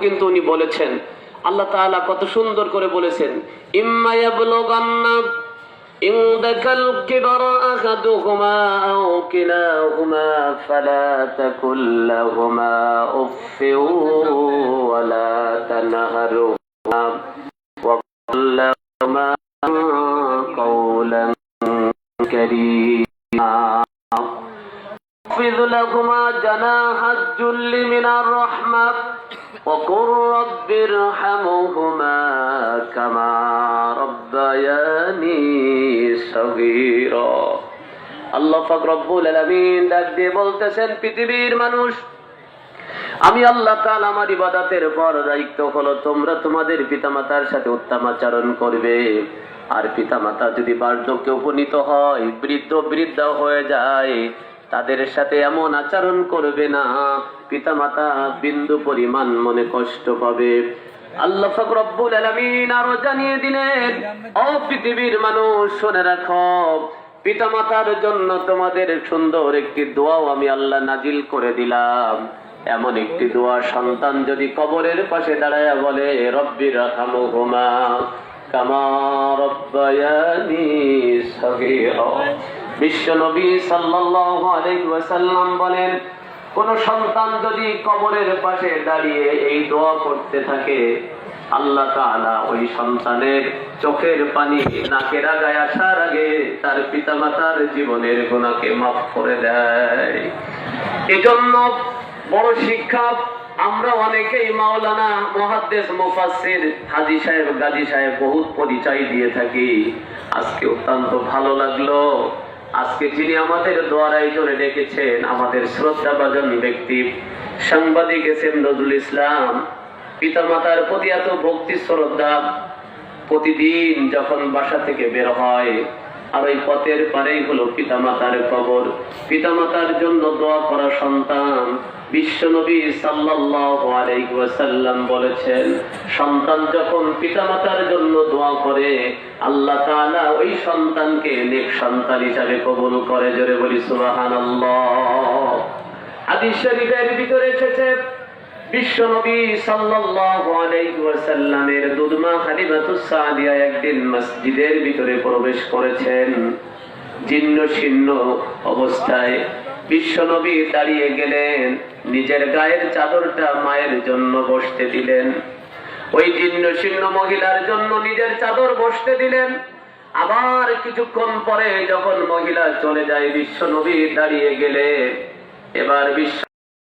কিন্তু উনি বলেছেন আল্লাহ তাআলা কত সুন্দর করে বলেছেন ইম্মা ইয়াবলুগান্না عندك الكبر أحدهما أو كلاهما فلا تكن لهما أف ولا تنهرهما وقل لهما قولا كريما واخفض لهما جناح الذل من الرحمة وقل رب ارحمهما كما ربياني صغيرا আল্লাহ পাক রব্বুল আলামিন ডাক দিয়ে বলতেছেন পৃথিবীর মানুষ আমি আল্লাহ তাআলা আমার ইবাদতের পর দায়িত্ব হলো তোমরা তোমাদের পিতামাতার সাথে উত্তম আচরণ করবে আর পিতামাতা যদি বার্ধক্যে উপনীত হয় বৃদ্ধ বৃদ্ধা হয়ে যায় তাদের সাথে এমন আচরণ করবে না। পিতা মাতা বিন্দু পরিমাণ মনে কষ্ট পাবে। আল্লাহ রব্বুল আলামিন আরও জানিয়ে দিলেন, ও পৃথিবীর মানুষ, শুনে রাখো, পিতামাতার জন্য তোমাদের সুন্দর একটি দোয়াও আমি আল্লাহ নাজিল করে দিলাম। এমন একটি দোয়া সন্তান যদি কবরের পাশে দাঁড়ায় বলে রব্বির রাখামুহুমা কামা রব্বায়ানি সগীরা। বিশ্ব নবী ওয়াসাল্লাম বলেন, কোন সন্তান যদি কবরের পাশে দাঁড়িয়ে এই দোয়া করতে থাকে, আল্লাহ ওই সন্তানের চোখের পানি নাকের আগায় আসার আগে তার পিতামাতার জীবনের গুণাকে মাফ করে দেয়। এজন্য বড় শিক্ষা আমরা অনেকেই মাওলানা মহাদ্দেশ মুফাসসির হাজি সাহেব, গাজী সাহেব বহুত পরিচয় দিয়ে থাকি। আজকে অত্যন্ত ভালো লাগল। আজকে যিনি আমাদের দোয়ার আয়োজনে ডেকেছেন, আমাদের শ্রদ্ধাভাজন ব্যক্তি, সাংবাদিক এস এম নজরুল ইসলাম, পিতামাতার প্রতি এত ভক্তি, শ্রদ্ধা, প্রতিদিন যখন বাসা থেকে বের হয় আর ওই পথের পারেই হলো পিতামাতার কবর। পিতামাতার জন্য দোয়া করা সন্তান বিশ্বনবী আলাইহি বলেছেন, সন্তান যখন পিতামাতার জন্য দোয়া করে, আল্লাহ ওই সন্তানকে নেক সন্তান হিসাবে কবুল করে। জোরে বলি হাদিস শরীফের ভিতরে এসেছে সাল্লাল্লাহু আলাইহি ওয়াসাল্লামের দুধমা সাদিয়া একদিন মসজিদের ভিতরে প্রবেশ করেছেন। অবস্থায় দাঁড়িয়ে গেলেন, নিজের গায়ের চাদরটা মায়ের জন্য বসতে দিলেন। ওই জীর্ণ শীর্ণ মহিলার জন্য নিজের চাদর বসতে দিলেন। আবার কিছুক্ষণ পরে যখন মহিলা চলে যায় বিশ্বনবী দাঁড়িয়ে গেলে এবার বিশ্ব